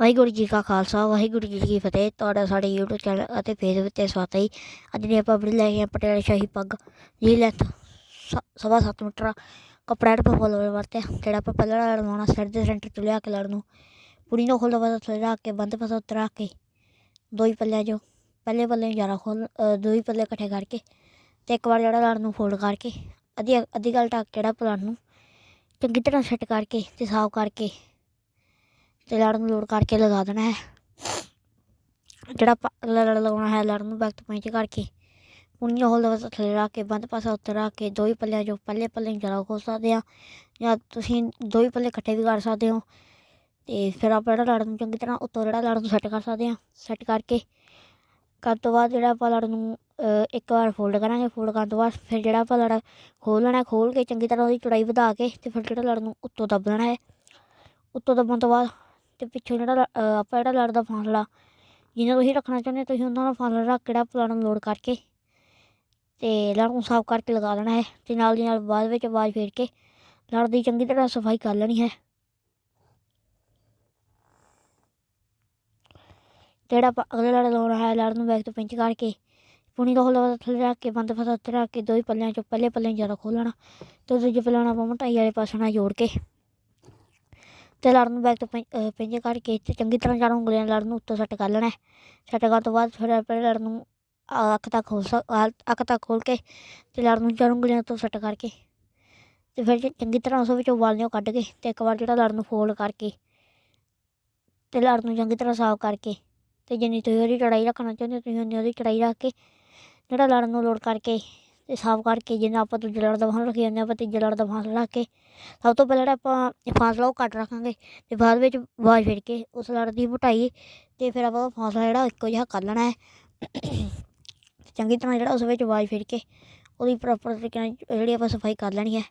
ਵਾਹਿਗੁਰੂ ਜੀ ਕਾ ਖਾਲਸਾ, ਵਾਹਿਗੁਰੂ ਜੀ ਕੀ ਫਤਿਹ। ਤੁਹਾਡਾ ਸਾਡੇ YouTube ਚੈਨਲ ਅਤੇ ਫੇਸਬੁੱਕ ਤੇ ਸਵਾਗਤ ਹੈ ਅੱਜ ਨੇ ਆਪਾਂ ਬੜੀ ਲੈ ਕੇ ਆਏ ਪਟਿਆਲਾ ਸ਼ਾਹੀ ਪੱਗ। ਜੀ ਲੈਂਥ ਸਵਾ ਸੱਤ ਮੀਟਰ ਕੱਪੜਾ ਟਪਾ ਫੁੱਲ ਵਰਤਿਆ, ਜਿਹੜਾ ਆਪਾਂ ਪਹਿਲਾਂ ਲੜਵਾਉਣਾ ਸਿਰ ਦੇ ਸੈਂਟਰ ਤੋਂ ਲਿਆ ਕੇ ਲੜ ਨੂੰ। ਪੂਰੀ ਨੂੰ ਖੋਲੋ ਵਾਦਾ ਥੱਲੇ ਰੱਖ ਕੇ, ਬੰਦ ਪਾਸਾ ਉੱਤੇ ਕੇ, ਦੋ ਹੀ ਪੱਲਿਆਂ ਜੋ ਪਹਿਲੇ ਪੱਲੇ ਨੂੰ ਜ਼ਿਆਦਾ ਖੋਲ ਦੋ ਹੀ ਪੱਲੇ ਇਕੱਠੇ ਕਰਕੇ ਤੇ ਇੱਕ ਵਾਰ ਜਿਹੜਾ ਲੜ ਨੂੰ ਫੋਲਡ ਕਰਕੇ, ਅੱਧੀ ਅੱਧੀ ਗੱਲ ਢੱਕ ਜਿਹੜਾ ਪਲੜ ਨੂੰ ਚੰਗੀ ਤਰ੍ਹਾਂ ਸੈੱਟ ਕਰਕੇ ਤੇ ਸਾਫ਼ ਕਰਕੇ ਤੇ ਲੜ ਨੂੰ ਲੋਡ ਕਰਕੇ ਲਗਾ ਦੇਣਾ ਹੈ। ਜਿਹੜਾ ਅਗਲਾ ਲੜ ਲਗਾਉਣਾ ਹੈ ਲੜ ਨੂੰ ਬੈਕ ਤੋਂ ਕਰਕੇ। ਪੁੰਨੀਆਂ ਹੋਲ ਦਾ ਥੱਲੇ ਰੱਖ ਕੇ, ਬੰਦ ਪਾਸਾ ਉੱਤੇ ਰੱਖ ਕੇ, ਦੋ ਹੀ ਪੱਲਿਆਂ ਜੋ ਪੱਲੇ ਪੱਲੇ ਜ਼ਰਾ ਜ਼ਿਆਦਾ ਸਕਦੇ ਆ ਜਾਂ ਤੁਸੀਂ ਦੋ ਹੀ ਪੱਲੇ ਇਕੱਠੇ ਵੀ ਕਰ ਸਕਦੇ ਹੋ। ਤੇ ਫਿਰ ਆਪਾਂ ਜਿਹੜਾ ਲੜ ਨੂੰ ਚੰਗੀ ਤਰ੍ਹਾਂ ਉੱਤੋਂ ਜਿਹੜਾ ਲੜ ਨੂੰ ਸੈੱਟ ਕਰ ਸਕਦੇ ਆ ਸੈੱਟ ਕਰਕੇ। ਕਰਨ ਤੋਂ ਬਾਅਦ ਜਿਹੜਾ ਆਪਾਂ ਲੜ ਨੂੰ ਇੱਕ ਵਾਰ ਫੋਲਡ ਕਰਾਂਗੇ ਫੋਲਡ ਕਰਨ ਤੋਂ ਬਾਅਦ ਫਿਰ ਜਿਹੜਾ ਆਪਾਂ ਲੜ ਖੋਲ ਲੈਣਾ, ਖੋਲ ਕੇ ਚੰਗੀ ਤਰ੍ਹਾਂ ਉਹਦੀ ਚੌੜਾਈ ਵਧਾ ਕੇ ਤੇ ਫਿਰ ਜਿਹੜਾ ਲੜ ਨੂੰ ਉੱਤੋਂ ਦੱਬ ਲੈਣਾ ਹੈ। ਉੱਤੋਂ ਦੱਬਣ ਤੋਂ ਬਾਅਦ ਤੇ ਪਿੱਛੋਂ ਜਿਹੜਾ ਆਪਾਂ ਜਿਹੜਾ ਲੜ ਦਾ ਫਾਸਲਾ, ਜਿਹਨਾਂ ਤੁਸੀਂ ਰੱਖਣਾ ਚਾਹੁੰਦੇ ਤੁਸੀਂ ਉਹਨਾਂ ਦਾ ਫਾਸਲਾ ਰੱਖ ਕੇ ਜਿਹੜਾ ਪਲਾਨ ਨੂੰ ਲੋਡ ਕਰਕੇ ਤੇ ਲੜ ਨੂੰ ਸਾਫ਼ ਕਰਕੇ ਲਗਾ ਦੇਣਾ ਹੈ ਤੇ ਨਾਲ ਦੀ ਨਾਲ ਬਾਅਦ ਵਿੱਚ ਆਵਾਜ਼ ਫੇਰ ਕੇ ਲੜ ਦੀ ਚੰਗੀ ਤਰ੍ਹਾਂ ਸਫ਼ਾਈ ਕਰ ਲੈਣੀ ਹੈ। ਜਿਹੜਾ ਆਪਾਂ ਅਗਲੇ ਲੜ ਲਾਉਣਾ ਹੈ ਲੜ ਨੂੰ ਬੈਕ ਤੋਂ ਪਿੰਚ ਕਰਕੇ ਪੁਣੀ ਦਾ ਹੋਲਾ ਥੱਲੇ ਰੱਖ ਕੇ, ਬੰਦ ਫਸਾ ਉੱਤੇ ਰੱਖ ਕੇ, ਦੋ ਹੀ ਪੱਲਿਆਂ ਚੋਂ ਪਹਿਲੇ ਪੱਲੇ ਜ਼ਿਆਦਾ ਖੋਲਣਾ ਤੇ ਦੂਜੇ ਪੱਲਿਆਂ ਨਾਲ ਆਪਾਂ ਮਟਾਈ ਵਾਲੇ ਪਾਸੇ ਨਾਲ ਜੋੜ ਕੇ ਤੇ ਲੜ ਨੂੰ ਬੈਕ ਤੋਂ ਪਿੰਜੇ ਕਰਕੇ ਤੇ ਚੰਗੀ ਤਰ੍ਹਾਂ ਚਾਰ ਉਂਗਲੀਆਂ ਲੜ ਨੂੰ ਉੱਤੋਂ ਸੱਟ ਕਰ ਲੈਣਾ ਸੱਟ ਕਰਨ ਤੋਂ ਬਾਅਦ ਫਿਰ ਆਪਣੇ ਲੜ ਨੂੰ ਅੱਖ ਤੱਕ ਖੋਲ ਅੱਖ ਤੱਕ ਖੋਲ ਕੇ ਤੇ ਲੜ ਨੂੰ ਚਾਰ ਉਂਗਲੀਆਂ ਤੋਂ ਸੱਟ ਕਰਕੇ ਤੇ ਫਿਰ ਚੰਗੀ ਤਰ੍ਹਾਂ ਉਸ ਵਿੱਚੋਂ ਵਾਲੀਆਂ ਕੱਢ ਕੇ ਤੇ ਇੱਕ ਵਾਰ ਜਿਹੜਾ ਲੜ ਨੂੰ ਫੋਲਡ ਕਰਕੇ ਤੇ ਲੜ ਨੂੰ ਚੰਗੀ ਤਰ੍ਹਾਂ ਸਾਫ਼ ਕਰਕੇ ਤੇ ਜਿੰਨੀ ਤੁਸੀਂ ਉਹਦੀ ਚੜਾਈ ਰੱਖਣਾ ਚਾਹੁੰਦੇ ਹੋ, ਤੁਸੀਂ ਉਨੀ ਉਹਦੀ ਚੜਾਈ ਰੱਖ ਕੇ ਜਿਹੜਾ ਲੜ ਨੂੰ ਲੋਡ ਕਰਕੇ ਤੇ ਸਾਫ਼ ਕਰਕੇ ਜਿੰਨਾ ਆਪਾਂ ਦੂਜੇ ਲੜ ਦਾ ਫਾਸਲਾ ਰੱਖੀ ਜਾਂਦੇ ਆਪਾਂ ਤੀਜੇ ਲੜ ਦਾ ਫਾਸਲਾ ਰੱਖ ਕੇ ਸਭ ਤੋਂ ਪਹਿਲਾਂ ਜਿਹੜਾ ਆਪਾਂ ਫਾਸਲਾ ਉਹ ਕੱਟ ਰੱਖਾਂਗੇ ਤੇ ਬਾਅਦ ਵਿੱਚ ਆਵਾਜ਼ ਫਿਰ ਕੇ ਉਸ ਲੜ ਦੀ ਮੋਟਾਈ ਤੇ ਫਿਰ ਆਪਾਂ ਉਹ ਫਾਸਲਾ ਜਿਹੜਾ ਇੱਕੋ ਜਿਹਾ ਕਰ ਲੈਣਾ ਹੈ। ਚੰਗੀ ਤਰ੍ਹਾਂ ਜਿਹੜਾ ਉਸ ਵਿੱਚ ਆਵਾਜ਼ ਫਿਰ ਕੇ ਉਹਦੀ ਪ੍ਰੋਪਰ ਤਰੀਕੇ ਨਾਲ ਜਿਹੜੀ ਆਪਾਂ ਸਫ਼ਾਈ ਕਰ ਲੈਣੀ ਹੈ।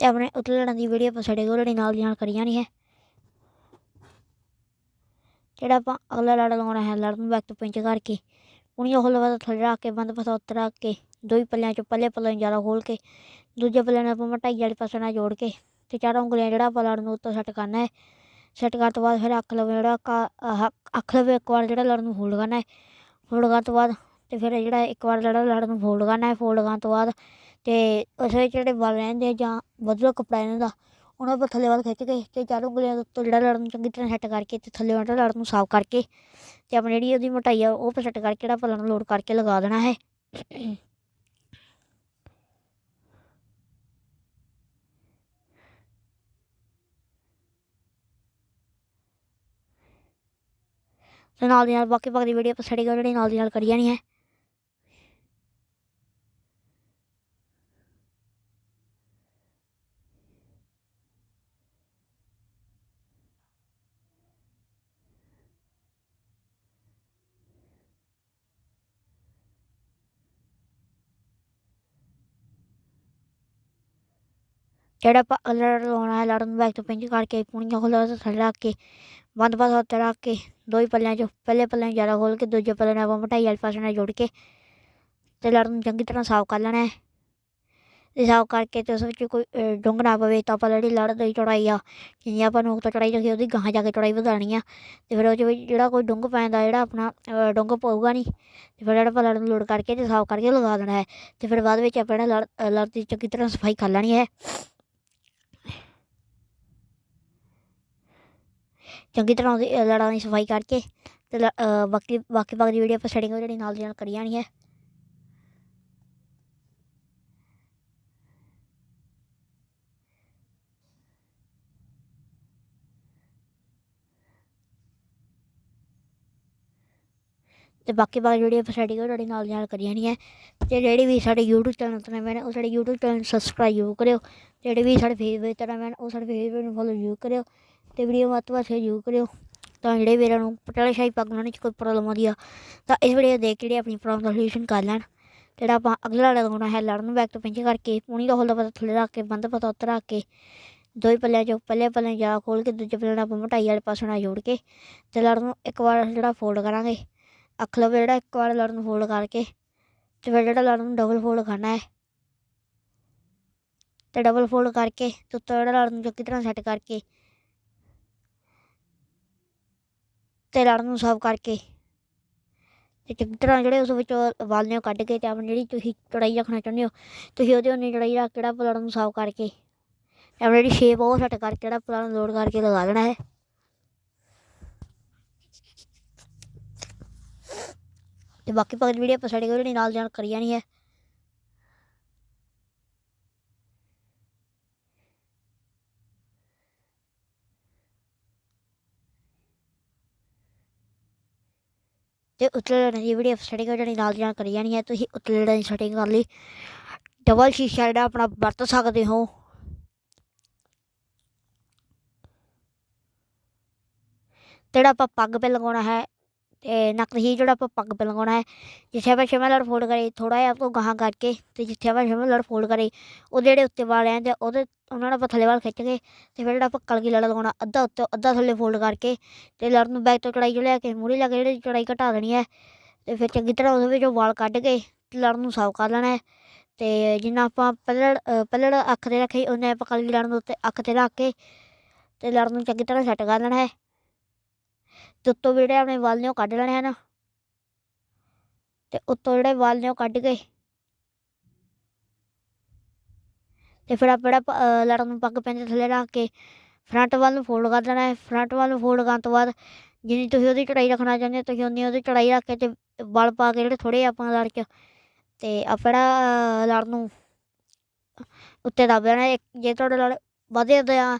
ਤੇ ਆਪਣੇ ਉਤਲੇ ਦੀ ਵੀਡੀਓ ਆਪਾਂ ਸਾਡੇ ਕੋਲ ਨਾਲ ਦੀ ਨਾਲ ਕਰੀ ਜਾਣੀ ਹੈ। ਜਿਹੜਾ ਆਪਾਂ ਅਗਲਾ ਲੜ ਲਾਉਣਾ ਹੈ ਲੜ ਨੂੰ ਬੈਕ ਤੋਂ ਪਿੰਚ ਕਰਕੇ ਪੁਣੀ ਉਹ ਲਵਾ ਥੱਲੇ ਰੱਖ ਕੇ, ਬੰਦ ਪਾਸਾ ਉੱਤੇ ਰੱਖ ਕੇ ਦੋ ਹੀ ਪੱਲਿਆਂ ਚੋਂ ਪੱਲੇ ਪੱਲੇ ਜ਼ਿਆਦਾ ਖੋਲ ਕੇ, ਦੂਜੇ ਪੱਲੇ ਨਾਲ ਆਪਾਂ ਮਟਾਈ ਵਾਲੇ ਪਾਸੇ ਨਾਲ ਜੋੜ ਕੇ ਤੇ ਚਾਰਾਂ ਉਂਗਲੀਆਂ ਜਿਹੜਾ ਆਪਾਂ ਲੜ ਨੂੰ ਉੱਤੋਂ ਸੈੱਟ ਕਰਨਾ ਹੈ ਸੈੱਟ ਕਰਨ ਤੋਂ ਬਾਅਦ ਫਿਰ ਅੱਖ ਲਵੇ ਜਿਹੜਾ ਅੱਖ ਲਵੇ ਇੱਕ ਵਾਰ ਜਿਹੜਾ ਲੜ ਨੂੰ ਫੋਲਡ ਕਰਨਾ ਹੈ ਫੋਲਡ ਕਰਨ ਤੋਂ ਬਾਅਦ ਤੇ ਫਿਰ ਜਿਹੜਾ ਇੱਕ ਵਾਰ ਜਿਹੜਾ ਲੜ ਨੂੰ ਫੋਲਡ ਕਰਨਾ ਹੈ ਫੋਲਡ ਕਰਨ ਤੋਂ ਬਾਅਦ ਤੇ ਉਸ ਵਿੱਚ ਜਿਹੜੇ ਬਲ ਰਹਿੰਦੇ ਜਾਂ ਵਧੀਆ ਕੱਪੜਾ ਇਹਨਾਂ ਦਾ ਉਹਨਾਂ ਨੂੰ ਥੱਲੇ ਵੱਲ ਖਿੱਚ ਕੇ ਤੇ ਚਾਰ ਉਂਗਲੀਆਂ ਉੱਤੋਂ ਜਿਹੜਾ ਲੜ ਨੂੰ ਚੰਗੀ ਤਰ੍ਹਾਂ ਸੈੱਟ ਕਰਕੇ ਤੇ ਥੱਲੇ ਵਾਲਾ ਲੜ ਨੂੰ ਸਾਫ਼ ਕਰਕੇ ਤੇ ਆਪਣੀ ਜਿਹੜੀ ਉਹਦੀ ਮੋਟਾਈ ਆ ਉਹ ਸੈੱਟ ਕਰਕੇ ਜਿਹੜਾ ਪਲਣ ਨੂੰ ਲੋਡ ਕਰਕੇ ਲਗਾ ਦੇਣਾ ਹੈ। ਤੇ ਨਾਲ ਦੀ ਨਾਲ ਬਾਕੀ ਬਾਕੀ ਵੀਡੀਓ ਆਪਾਂ ਸੜੀ ਜਿਹੜੀ ਨਾਲ ਦੀ ਨਾਲ ਕਰੀ ਜਾਣੀ ਹੈ। ਜਿਹੜਾ ਆਪਾਂ ਲੜ ਲਾਉਣਾ ਹੈ, ਲੜਨ ਬੈਕ ਤੋਂ ਪਿੰਜ ਕਰਕੇ ਪੁਣੀਆਂ ਖੋਲ੍ਹ ਥੱਲੇ ਰੱਖ ਕੇ ਬੰਦ ਪਾਸਾ ਉੱਤੇ ਰੱਖ ਕੇ, ਦੋ ਹੀ ਪੱਲਿਆਂ 'ਚੋਂ, ਪਹਿਲੇ ਪੱਲੇ ਨੂੰ ਜ਼ਿਆਦਾ ਖੋਲ੍ਹ ਕੇ, ਦੂਜੇ ਪੱਲੇ ਨਾਲ ਆਪਾਂ ਮਟਾਈ ਵਾਲੇ ਪਾਸੇ ਨਾਲ ਜੋੜ ਕੇ ਤੇ ਲੜ ਨੂੰ ਚੰਗੀ ਤਰ੍ਹਾਂ ਸਾਫ਼ ਕਰ ਲੈਣਾ ਹੈ। ਤੇ ਸਾਫ਼ ਕਰਕੇ ਤੇ ਉਸ ਵਿੱਚ ਕੋਈ ਡੁੰਗ ਨਾ ਪਵੇ ਤਾਂ ਆਪਾਂ ਜਿਹੜੀ ਲੜ ਦੀ ਚੌੜਾਈ ਆ ਜਿੰਨੀ ਆਪਾਂ ਨੂੰ ਤੋਂ ਚੌੜਾਈ ਰੱਖੀ ਉਹਦੀ ਗਾਹਾਂ ਜਾ ਕੇ ਚੌੜਾਈ ਵਧਾਣੀ ਆ। ਤੇ ਫਿਰ ਉਹ 'ਚ ਜਿਹੜਾ ਕੋਈ ਡੁੰਗ ਪੈਂਦਾ ਜਿਹੜਾ ਆਪਣਾ ਡੁੰਗ ਪਊਗਾ ਨਹੀਂ ਤੇ ਫਿਰ ਜਿਹੜਾ ਆਪਾਂ ਲੜ ਨੂੰ ਲੋਡ ਕਰਕੇ ਤੇ ਸਾਫ਼ ਕਰਕੇ ਲਗਾ ਦੇਣਾ ਹੈ। ਤੇ ਫਿਰ ਬਾਅਦ ਵਿੱਚ ਆਪਾਂ ਜਿਹੜਾ ਲੜ ਲੜ ਦੀ ਚੰਗੀ ਤਰ੍ਹਾਂ ਸਫ਼ਾਈ ਕਰ ਲੈਣੀ ਹੈ। ਚੰਗੀ ਤਰ੍ਹਾਂ ਉਹਦੀ ਲੜਾਂ ਦੀ ਸਫ਼ਾਈ ਕਰਕੇ ਤੇ ਬਾਕੀ ਬਾਕੀ ਬਾਕੀ ਦੀ ਵੀਡੀਓ ਆਪਾਂ ਸੈਟਿੰਗ ਜਿਹੜੀ ਨਾਲ ਦੀ ਨਾਲ ਕਰੀ ਜਾਣੀ ਹੈ। ਤੇ ਬਾਕੀ ਬਾਕੀ ਜਿਹੜੀ ਆਪਾਂ ਸੈਟਿੰਗ ਜਿਹੜੀ ਨਾਲ ਦੀ ਨਾਲ ਕਰੀ ਜਾਣੀ ਹੈ। ਤੇ ਜਿਹੜੇ ਵੀ ਸਾਡੇ YouTube ਚੈਨਲ ਤੇ ਨਵੇਂ ਨੇ, ਉਹ ਸਾਡੇ YouTube ਚੈਨਲ ਸਬਸਕ੍ਰਾਈਬ ਜ਼ਰੂਰ ਕਰਿਓ। ਜਿਹੜੇ ਵੀ ਸਾਡੇ ਫੇਸਬੁੱਕ ਤੇ ਨਵੇਂ ਨੇ, ਉਹ ਸਾਡੇ ਫੇਸਬੁੱਕ ਨੂੰ ਫੋਲੋ ਜ਼ਰੂਰ ਕਰਿਓ। ਤੇ ਵੀਡੀਓ ਵੱਧ ਤੋਂ ਵੱਧ ਸ਼ੇਅਰ ਜ਼ਰੂਰ ਕਰਿਓ। ਤਾਂ ਜਿਹੜੇ ਵੀਰਾਂ ਨੂੰ ਪਟਿਆਲਾ ਸ਼ਾਹੀ ਪੱਗ ਬਣਾਉਣ 'ਚ ਕੋਈ ਪ੍ਰੋਬਲਮ ਆਉਂਦੀ ਆ, ਤਾਂ ਇਸ ਵੀਡੀਓ ਦੇਖ ਕੇ ਜਿਹੜੇ ਆਪਣੀ ਪ੍ਰੋਬਲਮ ਦਾ ਸੋਲੂਸ਼ਨ ਕਰ ਲੈਣ। ਜਿਹੜਾ ਆਪਾਂ ਅਗਲਾ ਲਗਾਉਣਾ ਹੈ, ਲੜਨ ਬੈਕ ਤੋਂ ਪਿੰਚ ਕਰਕੇ, ਪੂਣੀ ਦਾ ਹੋਲ ਪਤਾ ਥੱਲੇ ਰੱਖ ਕੇ, ਬੰਦ ਪਤਾ ਉੱਤੇ ਰੱਖ ਕੇ ਦੋ ਪੱਲਿਆਂ ਚੋਂ ਪਹਿਲੇ ਪੱਲੇ ਜਾ ਖੋਲ ਕੇ, ਦੂਜੇ ਪੱਲੇ ਨਾਲ ਆਪਾਂ ਮਟਾਈ ਵਾਲੇ ਪਾਸੇ ਨਾਲ ਜੋੜ ਕੇ, ਤੇ ਲੜ ਨੂੰ ਇੱਕ ਵਾਰ ਜਿਹੜਾ ਫੋਲਡ ਕਰਾਂਗੇ। ਅੱਖ ਲਵੇ ਜਿਹੜਾ ਇੱਕ ਵਾਰ ਲੜ ਨੂੰ ਫੋਲਡ ਕਰਕੇ, ਤੇ ਫਿਰ ਜਿਹੜਾ ਲੜ ਨੂੰ ਡਬਲ ਫੋਲਡ ਕਰਨਾ ਹੈ, ਤੇ ਡਬਲ ਫੋਲਡ ਕਰਕੇ, ਤੇ ਉੱਤੇ ਜਿਹੜਾ ਲੜ ਨੂੰ ਚੰਗੀ ਤਰ੍ਹਾਂ ਸੈੱਟ ਕਰਕੇ ਤੇ ਲੜ ਨੂੰ ਸਾਫ਼ ਕਰਕੇ ਤੇ ਚੰਗੀ ਜਿਹੜੇ ਉਸ ਵਿੱਚੋਂ ਵਾਲ ਨੇ ਕੱਢ ਕੇ ਤੇ ਆਪਣੀ ਜਿਹੜੀ ਤੁਸੀਂ ਚੜਾਈ ਰੱਖਣਾ ਚਾਹੁੰਦੇ ਹੋ, ਤੁਸੀਂ ਉਹਦੇ ਉਹਨੇ ਚੜਾਈ ਰੱਖ ਕੇ ਜਿਹੜਾ ਨੂੰ ਸਾਫ਼ ਕਰਕੇ ਤੇ ਆਪਣੀ ਜਿਹੜੀ ਸ਼ੇਪ ਉਹ ਸੈੱਟ ਕਰਕੇ ਜਿਹੜਾ ਨੂੰ ਲੋਡ ਕਰਕੇ ਲਗਾ ਦੇਣਾ ਹੈ। ਤੇ ਬਾਕੀ ਪਕੜ ਵੀਡੀਓ ਆਪਾਂ ਸਾਡੇ ਕੋਲ ਨਾਲ ਜਾਣ ਕਰੀ ਜਾਣੀ ਹੈ ਤੇ ਉਤਲੇ ਲੜਨ ਦੀ ਵੀਡੀਓ ਸਾਡੇ ਕੋਲ ਜਿਹੜੀ ਨਾਲ ਜਾਣ ਕਰੀ ਜਾਣੀ ਹੈ ਤੁਸੀਂ ਉਤਲੇ ਲੜਨ ਦੀ ਸੈਟਿੰਗ ਕਰ ਲਈ। ਡਬਲ ਸ਼ੀਸ਼ਾ ਜਿਹੜਾ ਆਪਣਾ ਵਰਤ ਸਕਦੇ ਹੋ। ਜਿਹੜਾ ਆਪਾਂ ਪੱਗ 'ਤੇ ਲਗਾਉਣਾ ਹੈ ਤੇ ਨੱਕ ਹੀ ਜਿਹੜਾ ਆਪਾਂ ਪੱਗ 'ਤੇ ਲਗਾਉਣਾ ਹੈ ਜਿੱਥੇ ਆਪਾਂ ਛੇਵਾਂ ਲੜ ਫੋਲਡ ਕਰੇ ਥੋੜਾ ਜਿਹਾ ਤੋਂ ਗਾਹਾਂ ਕਰਕੇ ਤੇ ਜਿੱਥੇ ਆਪਾਂ ਛੇਵਾਂ ਲੜ ਫੋਲਡ ਕਰੇ ਉਹਦੇ ਜਿਹੜੇ ਉੱਤੇ ਵਾਲ ਆਂਦੇ ਉਹਦੇ ਉਹਨਾਂ ਨੂੰ ਆਪਾਂ ਥੱਲੇ ਵਾਲ ਖਿੱਚ ਕੇ ਤੇ ਫਿਰ ਜਿਹੜਾ ਆਪਾਂ ਕਲਗੀ ਲੜ ਲਗਾਉਣਾ ਅੱਧਾ ਉੱਤੇ ਅੱਧਾ ਥੱਲੇ ਫੋਲਡ ਕਰਕੇ ਤੇ ਲੜ ਨੂੰ ਬੈਕ ਤੋਂ ਚੜਾਈ ਲੈ ਕੇ ਮੂਹਰੇ ਲਾ ਕੇ ਜਿਹੜੀ ਚੜਾਈ ਘਟਾ ਦੇਣੀ ਹੈ ਤੇ ਫਿਰ ਚੰਗੀ ਤਰ੍ਹਾਂ ਉਹਦੇ ਵਿੱਚੋਂ ਵਾਲ ਕੱਢ ਕੇ ਲੜ ਨੂੰ ਸਾਫ਼ ਕਰ ਲੈਣਾ ਹੈ। ਤੇ ਜਿੰਨਾ ਆਪਾਂ ਪੱਲੜ ਅ, ਪੱਲੜ ਅੱਖ ਤੇ ਰੱਖੀ ਉਹਨੇ ਆਪਾਂ ਕਲਗੀ ਲੜ ਨੂੰ ਉੱਤੇ ਅੱਖ ਤੇ ਰੱਖ ਕੇ ਤੇ ਲੜ ਨੂੰ ਚੰਗੀ ਤਰ੍ਹਾਂ ਸੈੱਟ ਕਰ ਲੈਣਾ ਹੈ। ਤੇ ਉੱਤੋਂ ਵੀ ਜਿਹੜੇ ਆਪਣੇ ਵਾਲ ਨੇ ਉਹ ਕੱਢ ਲੈਣੇ ਹਨ। ਤੇ ਉੱਤੋਂ ਜਿਹੜੇ ਵਾਲ ਨੇ ਉਹ ਕੱਢ ਕੇ ਤੇ ਫਿਰ ਆਪਾਂ ਜਿਹੜਾ ਨੂੰ ਪੱਗ ਪੈਂਦੇ ਥੱਲੇ ਰੱਖ ਕੇ ਫਰੰਟ ਵੱਲ ਨੂੰ ਫੋਲਡ ਕਰ ਦੇਣਾ ਹੈ। ਫਰੰਟ ਵੱਲ ਨੂੰ ਫੋਲਡ ਕਰਨ ਤੋਂ ਬਾਅਦ ਜਿੰਨੀ ਤੁਸੀਂ ਉਹਦੀ ਚੜਾਈ ਰੱਖਣਾ ਚਾਹੁੰਦੇ ਹੋ, ਤੁਸੀਂ ਉਨੀ ਉਹਦੀ ਚੜਾਈ ਰੱਖ ਕੇ ਤੇ ਵਾਲ ਪਾ ਕੇ ਜਿਹੜੇ ਥੋੜੇ ਆਪਾਂ ਲੜ ਚ ਤੇ ਆਪਾਂ ਜਿਹੜਾ ਲੜ ਨੂੰ ਉੱਤੇ ਦੱਬ ਦੇਣਾ ਜੇ ਤੁਹਾਡਾ ਲੜ ਵਧੇ ਦਾ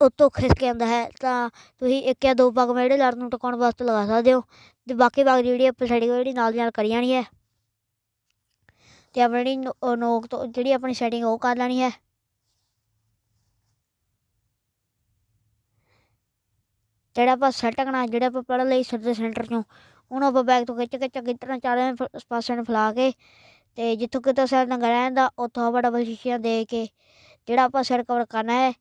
ਉੱਤੋਂ ਖਿਸਕ ਜਾਂਦਾ ਹੈ, ਤਾਂ ਤੁਸੀਂ ਇੱਕ ਜਾਂ ਦੋ ਪੱਗ ਜਿਹੜੇ ਲੜ ਨੂੰ ਟਿਕਾਉਣ ਵਾਸਤੇ ਲਗਾ ਸਕਦੇ ਹੋ। ਤੇ ਬਾਕੀ ਪੱਗ ਜਿਹੜੀ ਆਪਾਂ ਸਾਡੀ ਜਿਹੜੀ ਨਾਲ ਦੀ ਨਾਲ ਕਰੀ ਜਾਣੀ ਹੈ। ਤੇ ਆਪਣੀ ਜਿਹੜੀ ਨੋਕ ਤੋਂ ਜਿਹੜੀ ਆਪਣੀ ਸੈਟਿੰਗ ਉਹ ਕਰ ਲੈਣੀ ਹੈ। ਜਿਹੜਾ ਆਪਾਂ ਸਟਕਣਾ ਕਰਨਾ, ਜਿਹੜਾ ਆਪਾਂ ਪੜ੍ਹ ਲਈ ਸਿਰ ਦੇ ਸੈਂਟਰ ਚੋਂ, ਉਹਨੂੰ ਆਪਾਂ ਬੈਗ ਤੋਂ ਖਿੱਚ ਕੇ ਚੰਗੀ ਤਰ੍ਹਾਂ ਚਾਰੇ ਪਾਸੇ ਨੂੰ ਫੈਲਾ ਕੇ ਤੇ ਜਿੱਥੋਂ ਕਿਤੋਂ ਸਿਰ ਨੰਗਾ ਰਹਿੰਦਾ ਉੱਥੋਂ ਆਪਾਂ ਡਬਲ ਸ਼ੀਸ਼ੀਆਂ ਦੇ ਕੇ ਜਿਹੜਾ ਆਪਾਂ ਸਿਰ ਕਵਰ ਕਰਨਾ ਹੈ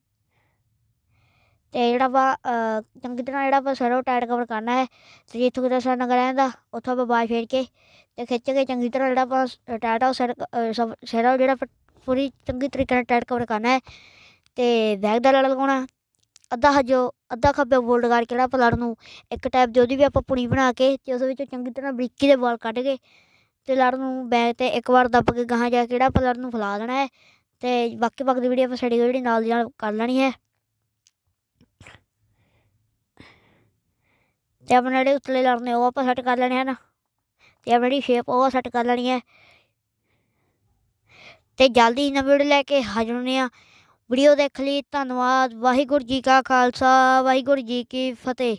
ਅਤੇ ਜਿਹੜਾ ਆਪਾਂ ਚੰਗੀ ਤਰ੍ਹਾਂ ਜਿਹੜਾ ਆਪਾਂ ਸਿਰ ਉਹ ਟਾਈਟ ਕਵਰ ਕਰਨਾ ਹੈ ਅਤੇ ਜਿੱਥੋਂ ਕਿਤੋਂ ਸਿਰ ਨੰਗਾ ਰਹਿੰਦਾ ਉੱਥੋਂ ਆਪਾਂ ਬਾਜ ਫੇਰ ਕੇ ਅਤੇ ਖਿੱਚ ਕੇ ਚੰਗੀ ਤਰ੍ਹਾਂ ਜਿਹੜਾ ਆਪਾਂ ਸ- ਆ ਉਹ ਸਿਰ ਅਹ, ਸਭ- ਉਹ ਜਿਹੜਾ ਆਪਾਂ ਪੂਰੀ ਚੰਗੀ ਤਰੀਕੇ ਨਾਲ ਟਾਈਟ ਕਵਰ ਕਰਨਾ ਹੈ ਅਤੇ ਬੈਗ ਦਾ ਲੜ ਲਗਾਉਣਾ ਅੱਧਾ ਹਜੋ ਅੱਧਾ ਖੱਬੇ ਫੋਲਡ ਕਰਕੇ ਜਿਹੜਾ ਪਲੜ ਨੂੰ ਇੱਕ ਟਾਈਪ ਦੀ ਉਹਦੀ ਵੀ ਆਪਾਂ ਪੁਣੀ ਬਣਾ ਕੇ ਤੇ ਉਸ ਵਿੱਚੋਂ ਚੰਗੀ ਤਰ੍ਹਾਂ ਬਰੀਕੀ ਦੇ ਵਾਲ ਕੱਢ ਕੇ ਤੇ ਲੜ ਨੂੰ ਬੈਗ ਤੇ ਇੱਕ ਵਾਰ ਦੱਬ ਕੇ ਗਾਹਾਂ ਜਾ ਕੇ ਜਿਹੜਾ ਆਪਾਂ ਨੂੰ ਫੈਲਾ ਦੇਣਾ ਹੈ ਤੇ ਬਾਕੀ ਬਾਕੀ ਦੀ ਵੀਡੀਓ ਆਪਾਂ ਸਾਡੀ ਜਿਹੜੀ ਨਾਲ ਦੀ ਨਾਲ ਕਰ ਲੈਣੀ ਹੈ। ਤੇ ਆਪਣੇ ਜਿਹੜੇ ਉਤਲੇ ਲੜਨੇ ਉਹ ਆਪਾਂ ਸੈੱਟ ਕਰ ਲੈਣੇ ਹਨ ਤੇ ਆਪਣੀ ਜਿਹੜੀ ਸ਼ੇਪ ਉਹ ਸੈੱਟ ਕਰ ਲੈਣੀ ਹੈ ਤੇ ਜਲਦੀ ਹੀ ਨਵੀਂ ਵੀਡੀਓ ਲੈ ਕੇ ਹਾਜ਼ਰ ਹੁੰਦੇ ਆ। ਵੀਡੀਓ ਦੇਖ ਲਈ, ਧੰਨਵਾਦ, ਵਾਹਿਗੁਰੂ ਜੀ ਕਾ ਖਾਲਸਾ, ਵਾਹਿਗੁਰੂ ਜੀ ਕੀ ਫਤਿਹ।